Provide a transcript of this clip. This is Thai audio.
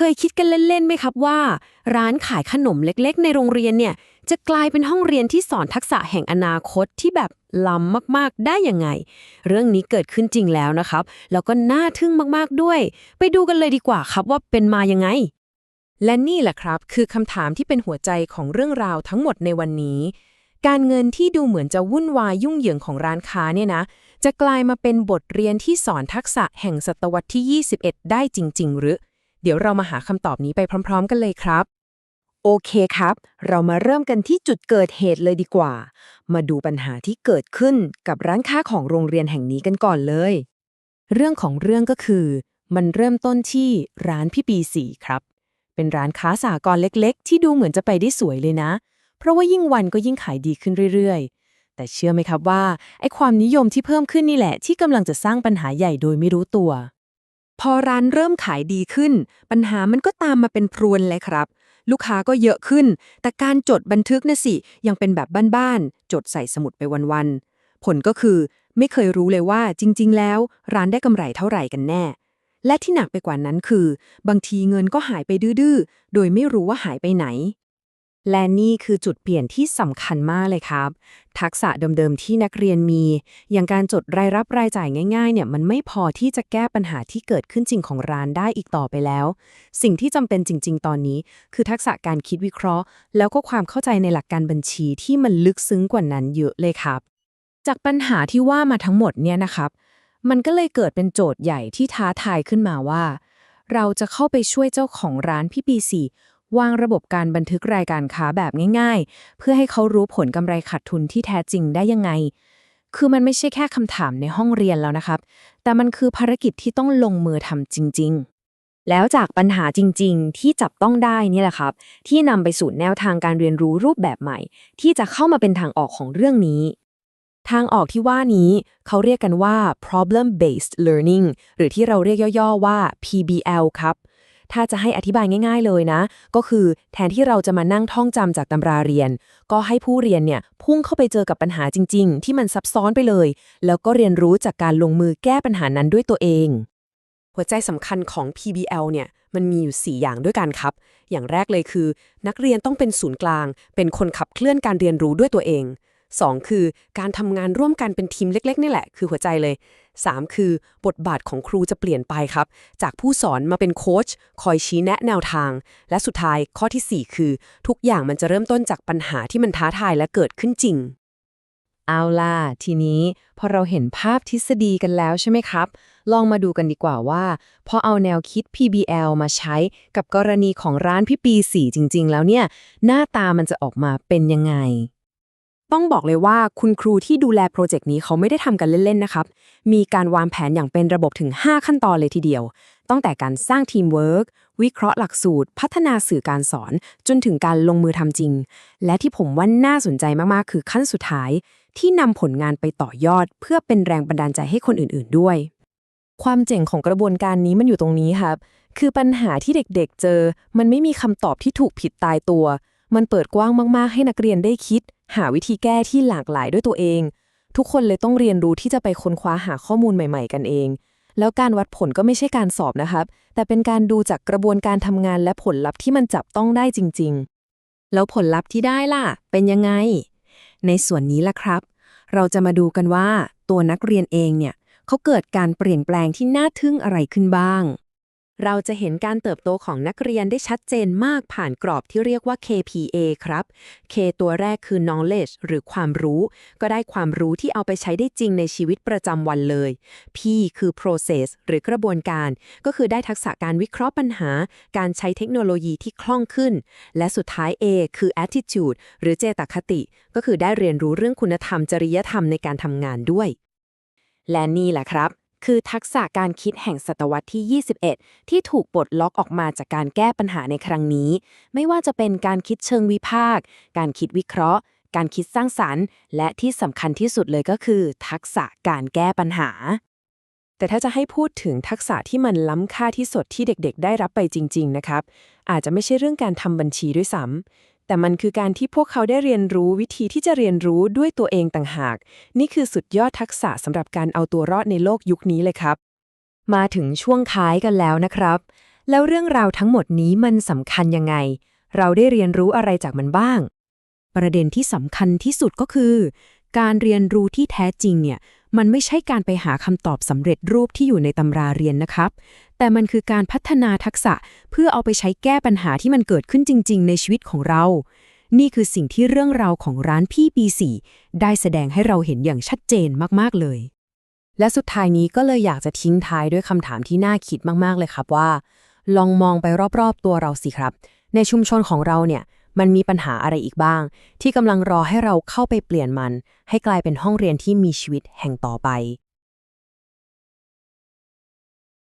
เคยคิดกันเล่นๆไหมครับว่า ร้านขายขนมเล็กๆ ในโรงเรียนเนี่ย จะกลายเป็นห้องเรียนที่สอนทักษะแห่งอนาคตที่แบบล้ำมากๆ ได้ยังไง เรื่องนี้เกิดขึ้นจริงแล้วนะครับ แล้วก็น่าทึ่งมากๆด้วย ไปดูกันเลยดีกว่าครับว่าเป็นมายังไง และนี่แหละครับ คือคำถามที่เป็นหัวใจของเรื่องราวทั้งหมดในวันนี้ การเงินที่ดูเหมือนจะวุ่นวายยุ่งเหยิงของร้านค้าเนี่ยนะจะกลายมาเป็นบทเรียนที่สอนทักษะแห่งศตวรรษที่ 21 ได้จริง ๆ หรือ เดี๋ยวเรามาหาคำตอบนี้ไปพร้อม ๆ กันเลยครับ โอเคครับ เรามาเริ่มกันที่จุดเกิดเหตุเลยดีกว่า มาดูปัญหาที่เกิดขึ้นกับร้านค้าของโรงเรียนแห่งนี้กันก่อนเลย เรื่องของเรื่องก็คือ มันเริ่มต้นที่ร้านพี่ปีสีครับ เป็นร้านค้าสากรณ์เล็ก ๆ ที่ดูเหมือนจะไปได้สวยเลยนะ เพราะว่ายิ่งวันก็ยิ่งขายดีขึ้นเรื่อยๆแต่เชื่อไหมครับว่าไอ้ความนิยมที่เพิ่มขึ้นนี่แหละที่กำลังจะสร้างปัญหาใหญ่โดยไม่รู้ตัว พอร้านเริ่มขายดีขึ้น ปัญหามันก็ตามมาเป็นพรวนเลยครับ ลูกค้าก็เยอะขึ้น แต่การจดบันทึกนะสิ ยังเป็นแบบบ้านๆ จดใส่สมุดไปวันๆ ผลก็คือไม่เคยรู้เลยว่าจริง ๆ แล้ว ร้านได้กำไรเท่าไหร่กันแน่ และที่หนักไปกว่านั้นคือ บางทีเงินก็หายไปดื้อๆ โดยไม่รู้ว่าหายไปไหน และนี่คือจุดเปลี่ยนที่สำคัญมากเลยครับ ทักษะเดิมๆที่นักเรียนมี อย่างการจดรายรับรายจ่ายง่ายๆ เนี่ยมันไม่พอที่จะแก้ปัญหาที่เกิดขึ้นจริงของร้านได้อีกต่อไปแล้ว สิ่งที่จำเป็นจริง ๆ ตอนนี้ คือทักษะการคิดวิเคราะห์ แล้วก็ความเข้าใจในหลักการบัญชีที่มันลึกซึ้งกว่านั้นเยอะเลยครับ จากปัญหาที่ว่ามาทั้งหมดเนี่ยนะครับมันก็เลยเกิดเป็นโจทย์ใหญ่ที่ท้าทายขึ้นมาว่า เราจะเข้าไปช่วยเจ้าของร้านพี่ปีสี วางระบบการบันทึกรายการค้าแบบง่ายๆ เพื่อให้เขารู้ผลกำไรขาดทุนที่แท้จริงได้ยังไง คือมันไม่ใช่แค่คำถามในห้องเรียนแล้วนะครับ แต่มันคือภารกิจที่ต้องลงมือทำจริง ๆแล้วจากปัญหาจริง ๆ ที่จับต้องได้นี่แหละครับ ที่นำไปสู่แนวทางการเรียนรู้รูปแบบใหม่ ที่จะเข้ามาเป็นทางออกของเรื่องนี้ ทางออกที่ว่านี้เขาเรียกกันว่า problem based learning หรือที่เราเรียกย่อ ๆ ว่า PBL ครับ ถ้าจะให้อธิบายง่ายๆเลยนะ ก็คือแทนที่เราจะมานั่งท่องจำจากตำราเรียน ก็ให้ผู้เรียนเนี่ยพุ่งเข้าไปเจอกับปัญหาจริง ๆ ที่มันซับซ้อนไปเลย แล้วก็เรียนรู้จากการลงมือแก้ปัญหานั้นด้วยตัวเอง หัวใจสำคัญของ PBL เนี่ยมันมีอยู่ 4 อย่างด้วยกันครับ อย่างแรกเลยคือ นักเรียนต้องเป็นศูนย์กลาง เป็นคนขับเคลื่อนการเรียนรู้ด้วยตัวเอง 2. คือการทำงานร่วมกันเป็นทีมเล็กๆนี่แหละ คือหัวใจเลย 3. คือบทบาทของครูจะเปลี่ยนไปครับ จากผู้สอนมาเป็นโค้ชคอยชี้แนะแนวทาง และสุดท้ายข้อทีสี่ 4 คือ ทุกอย่างมันจะเริ่มต้นจากปัญหาที่มันท้าทายและเกิดขึ้นจริง เอาล่ะ ทีนี้พอเราเห็นภาพทฤษฎีกันแล้วใช่ไหมครับ ลองมาดูกันดีกว่าว่า พอเอาแนวคิด PBL มาใช้กับกรณีของร้านพี่ปีสีจริง ๆ แล้วเนี่ย หน้าตามันจะออกมาเป็นยังไง ต้องบอกเลยว่าคุณครูที่ดูแลโปรเจกต์นี้เขาไม่ได้ทำกันเล่น ๆ นะครับ มีการวางแผนอย่างเป็นระบบถึง 5 ขั้นตอนเลยทีเดียว ตั้งแต่การสร้างทีมเวิร์กวิเคราะห์หลักสูตร พัฒนาสื่อการสอน จนถึงการลงมือทำจริง และที่ผมว่าน่าสนใจมาก ๆ คือขั้นสุดท้าย ที่นำผลงานไปต่อยอด เพื่อเป็นแรงบันดาลใจให้คนอื่น ๆ ด้วย ความเจ๋งของกระบวนการนี้มันอยู่ตรงนี้ครับ คือปัญหาที่เด็ก ๆ เจอ มันไม่มีคำตอบที่ถูกผิดตายตัว มันเปิดกว้างมาก ๆ ให้นักเรียนได้คิด หาวิธีแก้ที่หลากหลายด้วยตัวเอง ทุกคนเลยต้องเรียนรู้ที่จะไปค้นคว้าหาข้อมูลใหม่ ๆ กันเอง แล้วการวัดผลก็ไม่ใช่การสอบนะครับ แต่เป็นการดูจากกระบวนการทำงานและผลลัพธ์ที่มันจับต้องได้จริง ๆ แล้วผลลัพธ์ที่ได้ล่ะ เป็นยังไง ในส่วนนี้ล่ะครับ เราจะมาดูกันว่าตัวนักเรียนเองเนี่ยเขาเกิดการเปลี่ยนแปลงที่น่าทึ่งอะไรขึ้นบ้าง เราจะเห็นการเติบโตของนักเรียนได้ชัดเจนมากผ่านกรอบที่เรียกว่า KPA ครับ K ตัวแรกคือ knowledge หรือความรู้ ก็ได้ความรู้ที่เอาไปใช้ได้จริงในชีวิตประจำวันเลย P คือ process หรือกระบวนการ ก็คือได้ทักษะการวิเคราะห์ปัญหา การใช้เทคโนโลยีที่คล่องขึ้น และสุดท้าย A คือ attitude หรือเจตคติ ก็คือได้เรียนรู้เรื่องคุณธรรมจริยธรรมในการทำงานด้วย และนี่แหละครับ คือทักษะการคิดแห่งศตวรรษที่ 21 ที่ถูกปลดล็อกออกมาจากการแก้ปัญหาในครั้งนี้ ไม่ว่าจะเป็นการคิดเชิงวิพากษ์ การคิดวิเคราะห์ การคิดสร้างสรรค์ และที่สำคัญที่สุดเลยก็คือ ทักษะการแก้ปัญหา แต่ถ้าจะให้พูดถึงทักษะที่มันล้ำค่าที่สุดที่เด็กๆ ได้รับไปจริง ๆ นะครับ อาจจะไม่ใช่เรื่องการทำบัญชีด้วยซ้ำ แต่มันคือการที่พวกเขาได้เรียนรู้วิธีที่จะเรียนรู้ด้วยตัวเองต่างหาก นี่คือสุดยอดทักษะสำหรับการเอาตัวรอดในโลกยุคนี้เลยครับ มาถึงช่วงท้ายกันแล้วนะครับ แล้วเรื่องราวทั้งหมดนี้มันสำคัญยังไง เราได้เรียนรู้อะไรจากมันบ้าง ประเด็นที่สำคัญที่สุดก็คือ การเรียนรู้ที่แท้จริงเนี่ย มันไม่ใช่การไปหาคำตอบสำเร็จรูปที่อยู่ในตำราเรียนนะครับ แต่มันคือการพัฒนาทักษะเพื่อเอาไปใช้แก้ปัญหาที่มันเกิดขึ้นจริง ๆ ในชีวิตของเรา นี่คือสิ่งที่เรื่องราวของร้านพี่ปีสี่ได้แสดงให้เราเห็นอย่างชัดเจนมากๆเลย และสุดท้ายนี้ก็เลยอยากจะทิ้งท้ายด้วยคำถามที่น่าคิดมากๆเลยครับว่า ลองมองไปรอบๆตัวเราสิครับ ในชุมชนของเราเนี่ย มันมีปัญหาอะไรอีกบ้าง ที่กำลังรอให้เราเข้าไปเปลี่ยนมัน ให้กลายเป็นห้องเรียนที่มีชีวิตแห่งต่อไป